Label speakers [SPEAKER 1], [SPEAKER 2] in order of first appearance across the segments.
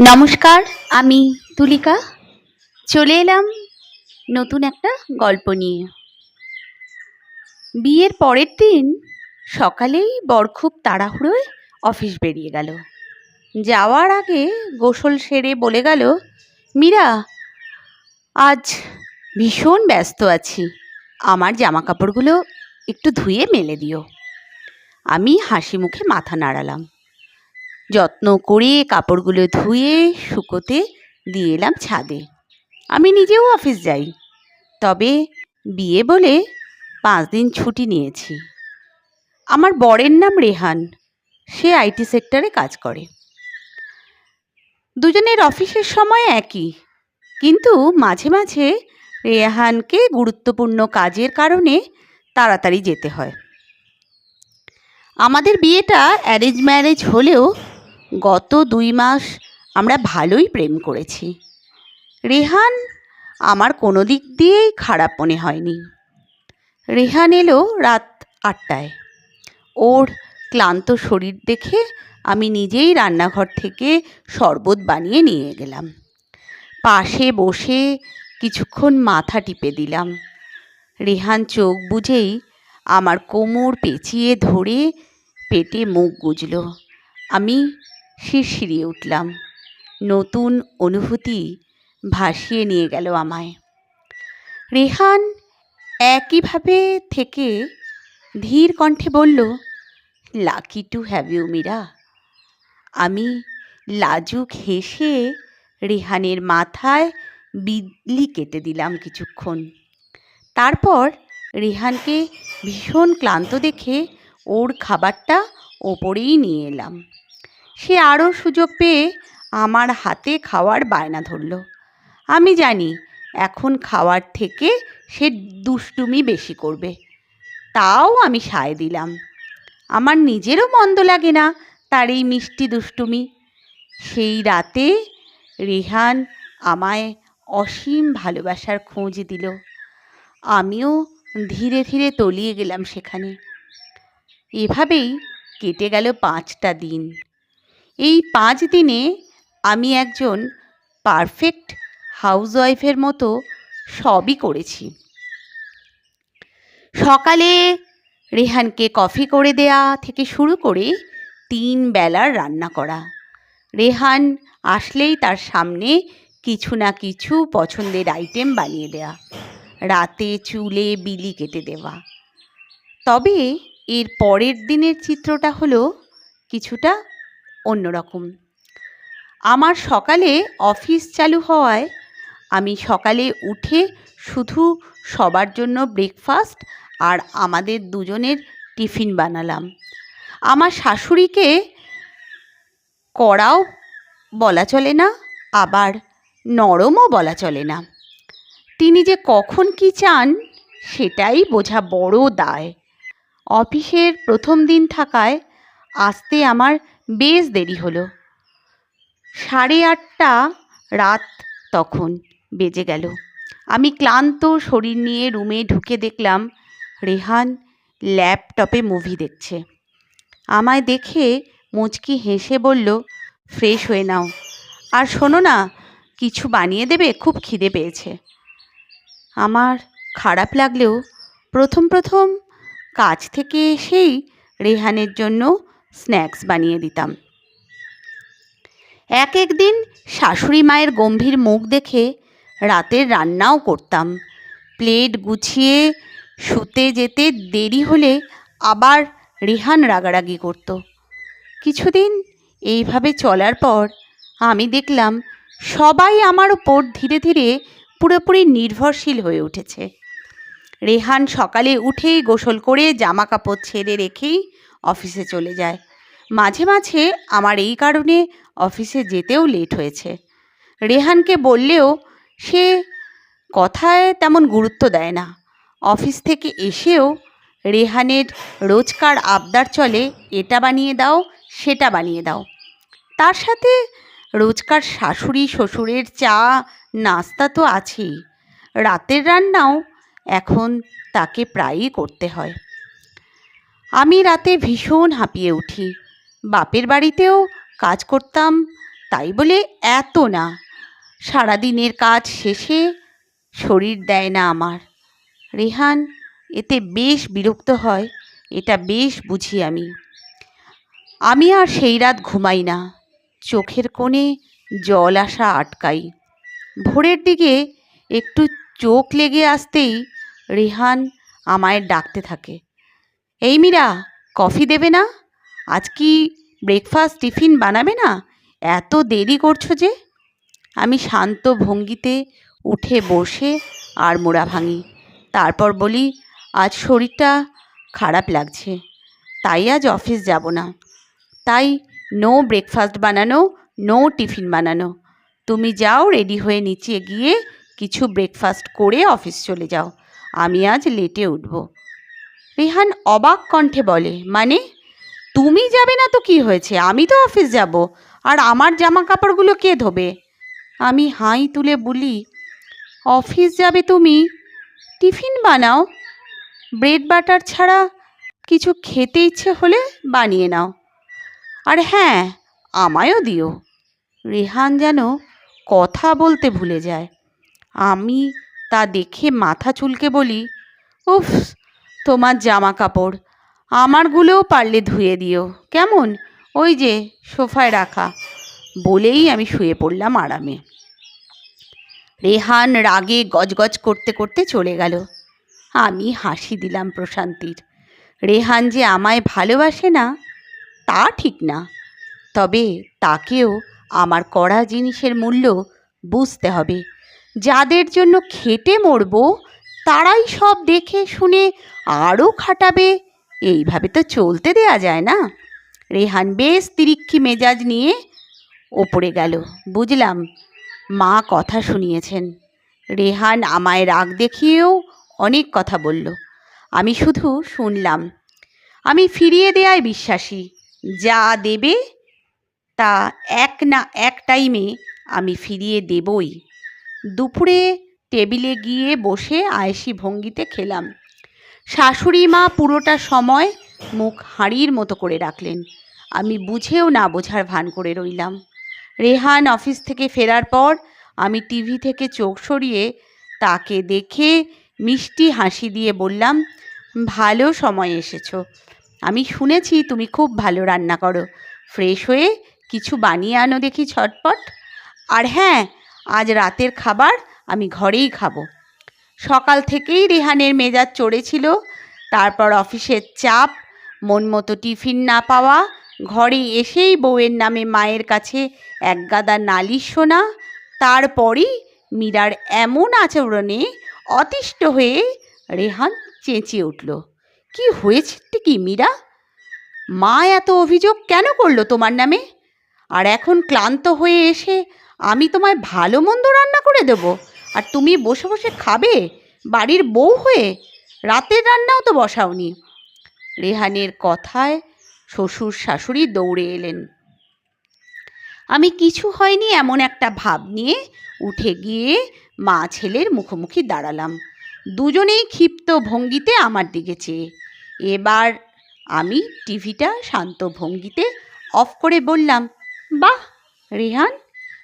[SPEAKER 1] নমস্কার, আমি তুলিকা। চলে এলাম নতুন একটা গল্প নিয়ে। বিয়ের পরের দিন সকালেই বর খুব তাড়াহুড়োয় অফিস বেরিয়ে গেল। যাওয়ার আগে গোসল সেরে বলে গেল, মীরা, আজ ভীষণ ব্যস্ত আছি। আমার জামা কাপড়গুলো একটু ধুয়ে মেলে দিও। আমি হাসি মুখে মাথা নাড়ালাম। যত্ন করে কাপড়গুলো ধুয়ে শুকোতে দিয়ে এলাম ছাদে। আমি নিজেও অফিস যাই। তবে বিয়ে বলে পাঁচ দিন ছুটি নিয়েছি। আমার বরের নাম রেহান। সে আইটি সেক্টরে কাজ করে। দুজনের অফিসের সময় একই। কিন্তু মাঝে মাঝে রেহানকে গুরুত্বপূর্ণ কাজের কারণে তাড়াতাড়ি যেতে হয়। আমাদের বিয়েটা অ্যারেঞ্জ ম্যারেজ হলেও গত দুই মাস আমরা ভালোই প্রেম করেছি। রেহান আমার কোনো দিক দিয়েই খারাপ মনে হয়নি। রেহান এলো রাত আটটায়। ওর ক্লান্ত শরীর দেখে আমি নিজেই রান্নাঘর থেকে শরবত বানিয়ে নিয়ে গেলাম। পাশে বসে কিছুক্ষণ মাথা টিপে দিলাম। রেহান চোখ বুঝেই আমার কোমর পেঁচিয়ে ধরে পেটে মুখ গুজল। আমি শিরশিরিয়ে উঠলাম। নতুন অনুভূতি ভাসিয়ে নিয়ে গেল আমায়। রেহান একইভাবে থেকে ধীর কণ্ঠে বলল lucky to have you Meera. আমি লাজুক হেসে রেহানের মাথায় বিদলি কেটে দিলাম কিছুক্ষণ। তারপর রেহানকে ভীষণ ক্লান্ত দেখে ওর খাবারটা ওপরেই নিয়ে এলাম। সে আরও সুযোগ পেয়ে আমার হাতে খাওয়ার বায়না ধরল। আমি জানি এখন খাওয়ার থেকে সে দুষ্টুমি বেশি করবে। তাও আমি সায় দিলাম। আমার নিজেরও মন্দ লাগে না তার এই মিষ্টি দুষ্টুমি। সেই রাতে রেহান আমায় অসীম ভালোবাসার খোঁজ দিল। আমিও ধীরে ধীরে তলিয়ে গেলাম সেখানে। এভাবেই কেটে গেল পাঁচটা দিন। এই পাঁচ দিনে আমি একজন পারফেক্ট হাউসওয়াইফের মতো সবই করেছি। সকালে রেহানকে কফি করে দেয়া থেকে শুরু করে তিন বেলার রান্না করা। রেহান আসলেই তার সামনে কিছু না কিছু পছন্দের আইটেম বানিয়ে দেয়া, রাতে চুলে বিলি কেটে দেওয়া। তবে এর পরের দিনের চিত্রটা হলো কিছুটা অন্যরকম। আমার সকালে অফিস চালু হওয়ায় আমি সকালে উঠে শুধু সবার জন্য ব্রেকফাস্ট আর আমাদের দুজনের টিফিন বানালাম। আমার শাশুড়িকে কড়াও বলা চলে না, আবার নরমও বলা চলে না। তিনি যে কখন কি চান সেটাই বোঝা বড় দায়। অফিসের প্রথম দিন থাকায় আসতে আমার বেশ দেরি হলো। সাড়ে আটটা রাত তখন বেজে গেল। আমি ক্লান্ত শরীর নিয়ে রুমে ঢুকে দেখলাম রেহান ল্যাপটপে মুভি দেখছে। আমায় দেখে মুচকি হেসে বলল, ফ্রেশ হয়ে নাও। আর শোনো না, কিছু বানিয়ে দেবে, খুব খিদে পেয়েছে। আমার খারাপ লাগলেও প্রথম প্রথম কাজ থেকে এসেই রেহানের জন্য স্ন্যাক্স বানিয়ে দিতাম। এক এক দিন শাশুড়ি মায়ের গম্ভীর মুখ দেখে রাতের রান্নাও করতাম। প্লেট গুছিয়ে শুতে যেতে দেরি হলে আবার রেহান রাগারাগি করত। কিছুদিন এইভাবে চলার পর আমি দেখলাম সবাই আমার ওপর ধীরে ধীরে পুরোপুরি নির্ভরশীল হয়ে উঠেছে। রেহান সকালে উঠেই গোসল করে জামা কাপড় ছেড়ে রেখেই অফিসে চলে যায়। মাঝে মাঝে আমার এই কারণে অফিসে যেতেও লেট হয়েছে। রেহানকে বললেও সে কথায় তেমন গুরুত্ব দেয় না। অফিস থেকে এসেও রেহানের রোজকার আবদার চলে, এটা বানিয়ে দাও, সেটা বানিয়ে দাও। তার সাথে রোজকার শাশুড়ি, শ্বশুরের চা, নাস্তা তো আছেই। রাতের রান্নাও এখন তাকে প্রায়ই করতে হয়। আমি রাতে ভীষণ হাঁপিয়ে উঠি। বাপের বাড়িতেও কাজ করতাম, তাই বলে এত না। সারাদিনের কাজ শেষে শরীর দেয় না আমার। রেহান, এতে বেশ বিরক্ত হয়, এটা বেশ বুঝি আমি। আমি আর সেই রাত ঘুমাই না, চোখের কোণে জল আসা আটকাই। ভোরের দিকে একটু চোখ লেগে আসতেই রেহান আমায় ডাকতে থাকে, এই মীরা, কফি দেবে না? আজ কি ব্রেকফাস্ট টিফিন বানাবে না? এত দেরি করছ যে? আমি শান্ত ভঙ্গিতে উঠে বসে আর মোড়া ভাঙি। তারপর বলি, আজ শরীরটা খারাপ লাগছে, তাই আজ অফিস যাব না। তাই নো ব্রেকফাস্ট বানানো নো টিফিন বানানো। তুমি যাও রেডি হয়ে নিচে গিয়ে কিছু ব্রেকফাস্ট করে অফিস চলে যাও। আমি আজ লেটে উঠব। রেহান অবাক কণ্ঠে বলে মানে? তুমি যাবে না তো কি হয়েছে? আমি তো অফিস যাব। আর আমার জামা কাপড়গুলো কে ধোবে? আমি হাই তুলে বলি, অফিস যাবে তুমি? টিফিন বানাও। ব্রেড বাটার ছাড়া কিছু খেতে ইচ্ছে হলে বানিয়ে নাও। আর হ্যাঁ আমায়ও দিও। রেহান যেন কথা বলতে ভুলে যায়। আমি তা দেখে মাথা চুলকে বলি, উফ, তোমার জামা কাপড় আমারগুলোও পারলে ধুয়ে দিও। কেমন? ওই যে, সোফায় রাখা। বলেই আমি শুয়ে পড়লাম আরামে। রেহান রাগে গজগজ করতে করতে চলে গেল। আমি হাসি দিলাম প্রশান্তির। রেহান যে আমায় ভালোবাসে না, তা ঠিক না। তবে তাকেও আমার কড়া জিনিসের মূল্য বুঝতে হবে। যাদের জন্য খেটে মরব, তারাই সব দেখে শুনে আরও খাটাবে এইভাবে তো চলতে দেয়া যায় না। রেহান বেশ তিরিক্ষি মেজাজ নিয়ে ওপরে গেল। বুঝলাম, মা কথা শুনিয়েছেন। রেহান আমায় রাগ দেখিয়েও অনেক কথা বলল। আমি শুধু শুনলাম, আমি ফিরিয়ে দেয়ায় বিশ্বাসী, যা দেবে তা এক না এক টাইমে আমি ফিরিয়ে দেবই। দুপুরে টেবিলে গিয়ে বসে আয়েসি ভঙ্গিতে খেলাম। শাশুড়ি মা পুরোটা সময় মুখ হাঁড়ির মতো করে রাখলেন। আমি বুঝেও না বোঝার ভান করে রইলাম। রেহান অফিস থেকে ফেরার পর আমি টিভি থেকে চোখ সরিয়ে তাকে দেখে মিষ্টি হাসি দিয়ে বললাম, ভালো সময় এসেছ। আমি শুনেছি তুমি খুব ভালো রান্না করো। ফ্রেশ হয়ে কিছু বানিয়ে আনো দেখি ছটপট আর হ্যাঁ আজ রাতের খাবার আমি ঘরেই খাব। সকাল থেকেই রেহানের মেজাজ চড়েছিল। তারপর অফিসের চাপ, মন মতো টিফিন না পাওয়া, ঘরে এসেই বউয়ের নামে মায়ের কাছে একগাদা নালিশ শোনা, তারপরই মীরার এমন আচরণে অতিষ্ঠ হয়ে রেহান চেঁচিয়ে উঠল, কি হয়েছে কি মীরা? মা এত অভিযোগ কেন করল তোমার নামে? আর এখন ক্লান্ত হয়ে এসে আমি তোমায় ভালো মন্দ রান্না করে দেব? আর তুমি বসে বসে খাবে? বাড়ির বউ হয়ে? রাতের রান্নাও তো বসাওনি। রেহানের কথায় শ্বশুর শাশুড়ি দৌড়ে এলেন। আমি কিছু হয়নি এমন একটা ভাব নিয়ে উঠে গিয়ে মা ছেলের মুখোমুখি দাঁড়ালাম। দুজনেই ক্ষিপ্ত ভঙ্গিতে আমার দিকে চেয়ে। এবার আমি টিভিটা শান্ত ভঙ্গিতে অফ করে বললাম, বাহ, রেহান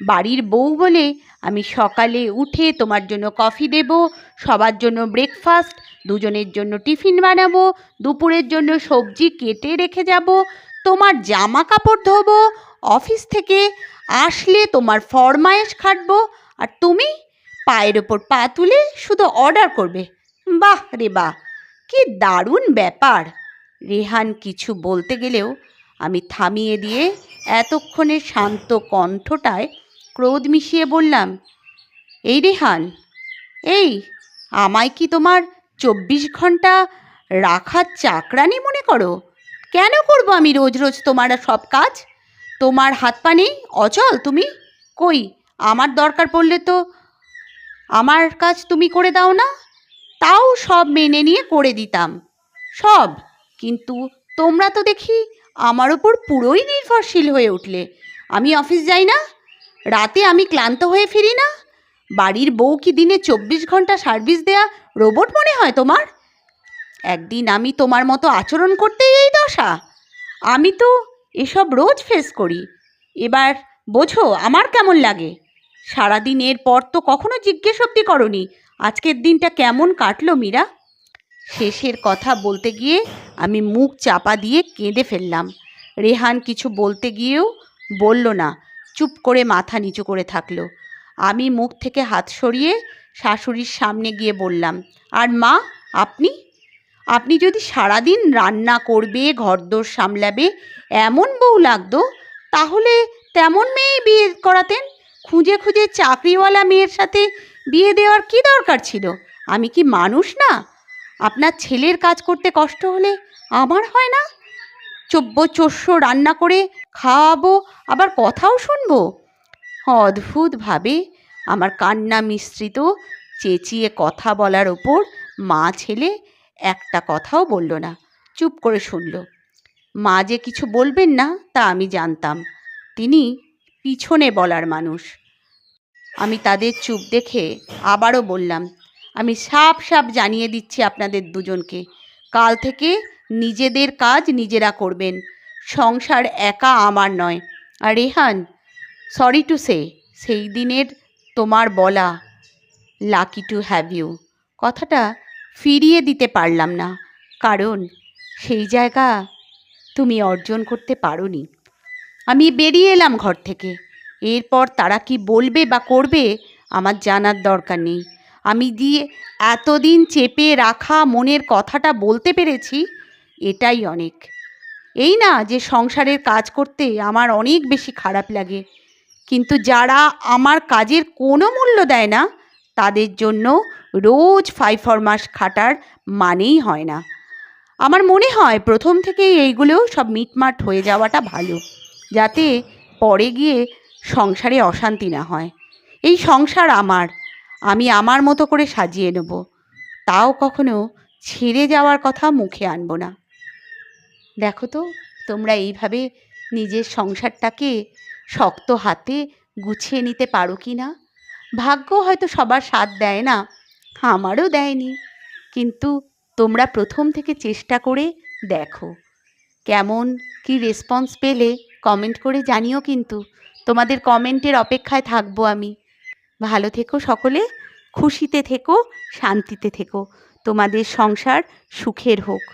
[SPEAKER 1] বাড়ির বউ বলে আমি সকালে উঠে তোমার জন্য কফি দেব, সবার জন্য ব্রেকফাস্ট দুজনের জন্য টিফিন বানাবো, দুপুরের জন্য সবজি কেটে রেখে যাব, তোমার জামা কাপড় ধোবো, অফিস থেকে আসলে তোমার ফরমায়েশ খাটবো, আর তুমি পায়ের ওপর পা তুলে শুধু অর্ডার করবে। বাহ রে বাহ, কি দারুণ ব্যাপার। রেহান কিছু বলতে গেলেও আমি থামিয়ে দিয়ে এতক্ষণে শান্ত কণ্ঠটায় ক্রোধ মিশিয়ে বললাম, এই রেহান এই, আমায় কি তোমার চব্বিশ ঘণ্টা রাখার চাকরানি মনে করো? কেন করব আমি রোজ রোজ তোমার সব কাজ? তোমার হাত পা নেই? অচল তুমি? কই, আমার দরকার পড়লে তো আমার কাজ তুমি করে দাও না? তাও সব মেনে নিয়ে করে দিতাম, সব। কিন্তু তোমরা তো দেখি আমার ওপর পুরোই নির্ভরশীল হয়ে উঠলে। আমি অফিস যাই না? রাতে আমি ক্লান্ত হয়ে ফিরি না? বাড়ির বউ কি দিনে চব্বিশ ঘণ্টা সার্ভিস দেয়া রোবট মনে হয় তোমার? একদিন আমি তোমার মতো আচরণ করতেই এই দশা। আমি তো এসব রোজ ফেস করি। এবার বোঝো আমার কেমন লাগে? সারাদিন এর পর তো কখনো জিজ্ঞেস অব্দি করনি। আজকের দিনটা কেমন কাটলো মীরা? শেষের কথা বলতে গিয়ে আমি মুখ চাপা দিয়ে কেঁদে ফেললাম। রেহান কিছু বলতে গিয়েও বলল না। চুপ করে মাথা নিচু করে থাকল। আমি মুখ থেকে হাত সরিয়ে শাশুড়ির সামনে গিয়ে বললাম, আর মা, আপনি? আপনি যদি সারাদিন রান্না করবে, ঘরদোর সামলাবে, এমন বউ লাগতো, তাহলে তেমন মেয়েই বিয়ে করাতেন? খুঁজে খুঁজে চাকরিওয়ালা মেয়ের সাথে বিয়ে দেওয়ার কি দরকার ছিল? আমি কি মানুষ না? আপনার ছেলের কাজ করতে কষ্ট হলে আমার হয় না? চব্য চস্য রান্না করে খাওয়াবো, আবার কথাও শুনব? অদ্ভুতভাবে আমার কান্না মিশ্রিত চেঁচিয়ে কথা বলার ওপর মা ছেলে একটা কথাও বলল না, চুপ করে শুনল। মা যে কিছু বলবেন না, তা আমি জানতাম। তিনি পিছনে বলার মানুষ। আমি তাদের চুপ দেখে আবারও বললাম, আমি সাপ সাপ জানিয়ে দিচ্ছি আপনাদের দুজনকে। কাল থেকে নিজেদের কাজ নিজেরা করবেন। সংসার একা আমার নয়। আর রেহান সরি টু সে সেই দিনের তোমার বলা লাকি টু হ্যাভ ইউ কথাটা ফিরিয়ে দিতে পারলাম না, কারণ সেই জায়গা তুমি অর্জন করতে পারোনি। আমি বেরিয়ে এলাম ঘর থেকে। এরপর তারা কি বলবে বা করবে, আমার জানার দরকার নেই। আমি দিয়ে এতদিন চেপে রাখা মনের কথাটা বলতে পেরেছি, এটাই অনেক। এই না যে সংসারের কাজ করতে আমার অনেক বেশি খারাপ লাগে। কিন্তু যারা আমার কাজের কোনো মূল্য দেয় না, তাদের জন্য রোজ ফাইভ ফরমাস খাটার মানেই হয় না। আমার মনে হয় প্রথম থেকেই এইগুলোও সব মিটমাট হয়ে যাওয়াটা ভালো, যাতে পরে গিয়ে সংসারে অশান্তি না হয়। এই সংসার আমার, আমি আমার মতো করে সাজিয়ে নেব। তাও কখনো ছেড়ে যাওয়ার কথা মুখে আনব না। দেখো তো, তোমরা এইভাবে নিজের সংসারটাকে শক্ত হাতে গুছিয়ে নিতে পারো কি না? ভাগ্য হয়তো সবার সাথ দেয় না, আমারও দেয়নি। কিন্তু তোমরা প্রথম থেকে চেষ্টা করে দেখো, কেমন কি রেসপন্স পেলে কমেন্ট করে জানিও কিন্তু। তোমাদের কমেন্টের অপেক্ষায় থাকব আমি। ভালো থেকো সকলে, খুশিতে থেকো, শান্তিতে থেকো। তোমাদের সংসার সুখের হোক।